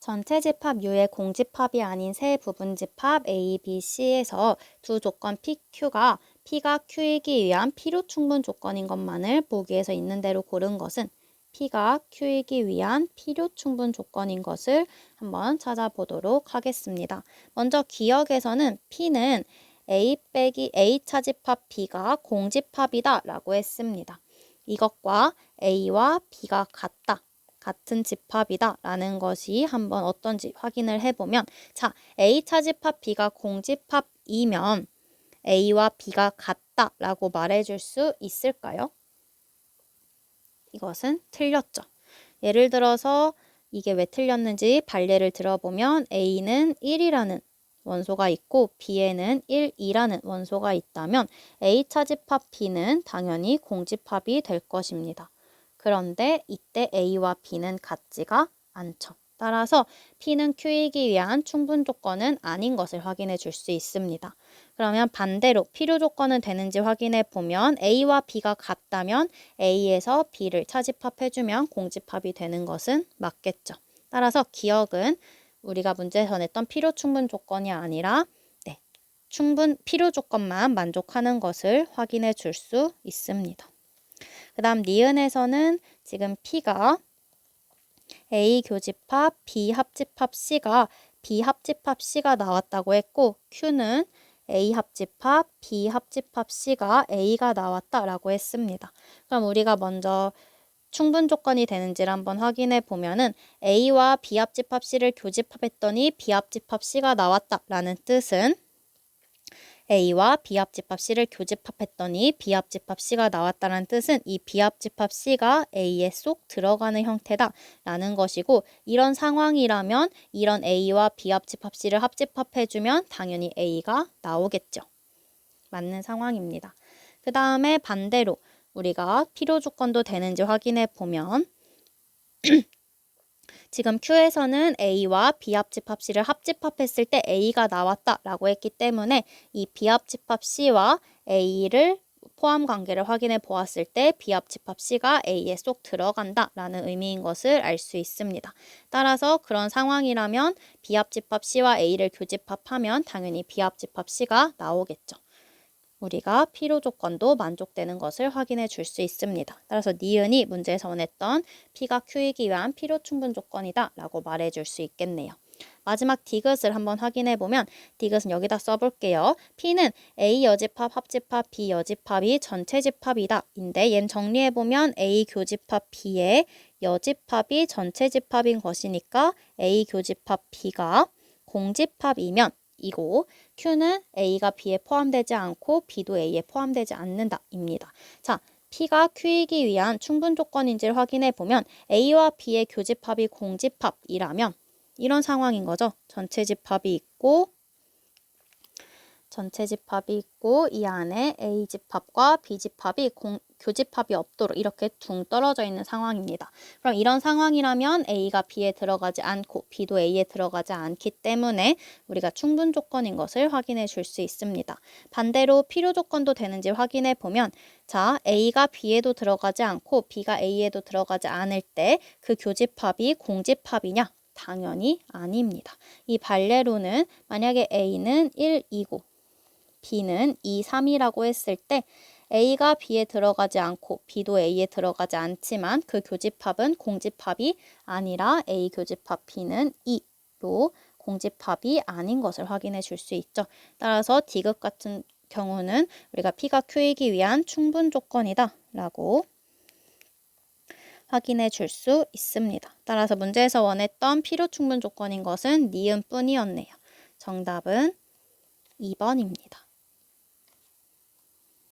전체 집합 U의 공집합이 아닌 세 부분 집합 A, B, C에서 두 조건 P, Q가 P가 Q이기 위한 필요 충분 조건인 것만을 보기에서 있는 대로 고른 것은 P가 Q이기 위한 필요 충분 조건인 것을 한번 찾아보도록 하겠습니다. 먼저 기억에서는 P는 A 빼기 A 차집합 B가 공집합이다 라고 했습니다. 이것과 A와 B가 같다. 같은 집합이다 라는 것이 한번 어떤지 확인을 해보면 자 A 차 집합 B가 공집합이면 A와 B가 같다 라고 말해줄 수 있을까요? 이것은 틀렸죠. 예를 들어서 이게 왜 틀렸는지 발례를 들어보면 A는 1이라는 원소가 있고 B에는 1, 2라는 원소가 있다면 A 차 집합 B는 당연히 공집합이 될 것입니다. 그런데 이때 A와 B는 같지가 않죠. 따라서 P는 Q이기 위한 충분 조건은 아닌 것을 확인해 줄 수 있습니다. 그러면 반대로 필요 조건은 되는지 확인해 보면 A와 B가 같다면 A에서 B를 차집합해주면 공집합이 되는 것은 맞겠죠. 따라서 기억은 우리가 문제에서 냈던 필요 충분 조건이 아니라 네, 충분 필요 조건만 만족하는 것을 확인해 줄 수 있습니다. 그 다음 니은에서는 지금 P가 A 교집합, B 합집합 C가 B 합집합 C가 나왔다고 했고 Q는 A 합집합, B 합집합 C가 A가 나왔다라고 했습니다. 그럼 우리가 먼저 충분 조건이 되는지를 한번 확인해 보면은 A와 B 합집합 C를 교집합했더니 B 합집합 C가 나왔다라는 뜻은 A와 B합집합 C를 교집합했더니 B합집합 C가 나왔다는 뜻은 이 B합집합 C가 A에 쏙 들어가는 형태다 라는 것이고 이런 상황이라면 이런 A와 B합집합 C를 합집합해주면 당연히 A가 나오겠죠. 맞는 상황입니다. 그 다음에 반대로 우리가 필요 조건도 되는지 확인해 보면 지금 Q에서는 A와 B합집합 C를 합집합했을 때 A가 나왔다라고 했기 때문에 이 B합집합 C와 A를 포함 관계를 확인해 보았을 때 B합집합 C가 A에 쏙 들어간다라는 의미인 것을 알 수 있습니다. 따라서 그런 상황이라면 B합집합 C와 A를 교집합하면 당연히 B합집합 C가 나오겠죠. 우리가 필요 조건도 만족되는 것을 확인해 줄 수 있습니다. 따라서 니은이 문제에서 원했던 P가 Q이기 위한 필요 충분 조건이다 라고 말해 줄 수 있겠네요. 마지막 디귿을 한번 확인해 보면 디귿은 여기다 써볼게요. P는 A 여집합, 합집합, B 여집합이 전체 집합이다. 인데 얜 정리해 보면 A 교집합 B의 여집합이 전체 집합인 것이니까 A 교집합 B가 공집합이면 이고 Q는 A가 B에 포함되지 않고 B도 A에 포함되지 않는다입니다. 자, P가 Q이기 위한 충분 조건인지를 확인해 보면 A와 B의 교집합이 공집합이라면 이런 상황인 거죠. 전체 집합이 있고 전체 집합이 있고 이 안에 A 집합과 B 집합이 공, 교집합이 없도록 이렇게 둥 떨어져 있는 상황입니다. 그럼 이런 상황이라면 A가 B에 들어가지 않고 B도 A에 들어가지 않기 때문에 우리가 충분 조건인 것을 확인해 줄 수 있습니다. 반대로 필요 조건도 되는지 확인해 보면 자 A가 B에도 들어가지 않고 B가 A에도 들어가지 않을 때 그 교집합이 공집합이냐? 당연히 아닙니다. 이 발레로는 만약에 A는 1, 2고 B는 2, 3이라고 했을 때 A가 B에 들어가지 않고 B도 A에 들어가지 않지만 그 교집합은 공집합이 아니라 A 교집합 B는 2로 공집합이 아닌 것을 확인해 줄 수 있죠. 따라서 디귿 같은 경우는 우리가 P가 Q이기 위한 충분 조건이다 라고 확인해 줄 수 있습니다. 따라서 문제에서 원했던 필요 충분 조건인 것은 니은뿐이었네요. 정답은 2번입니다.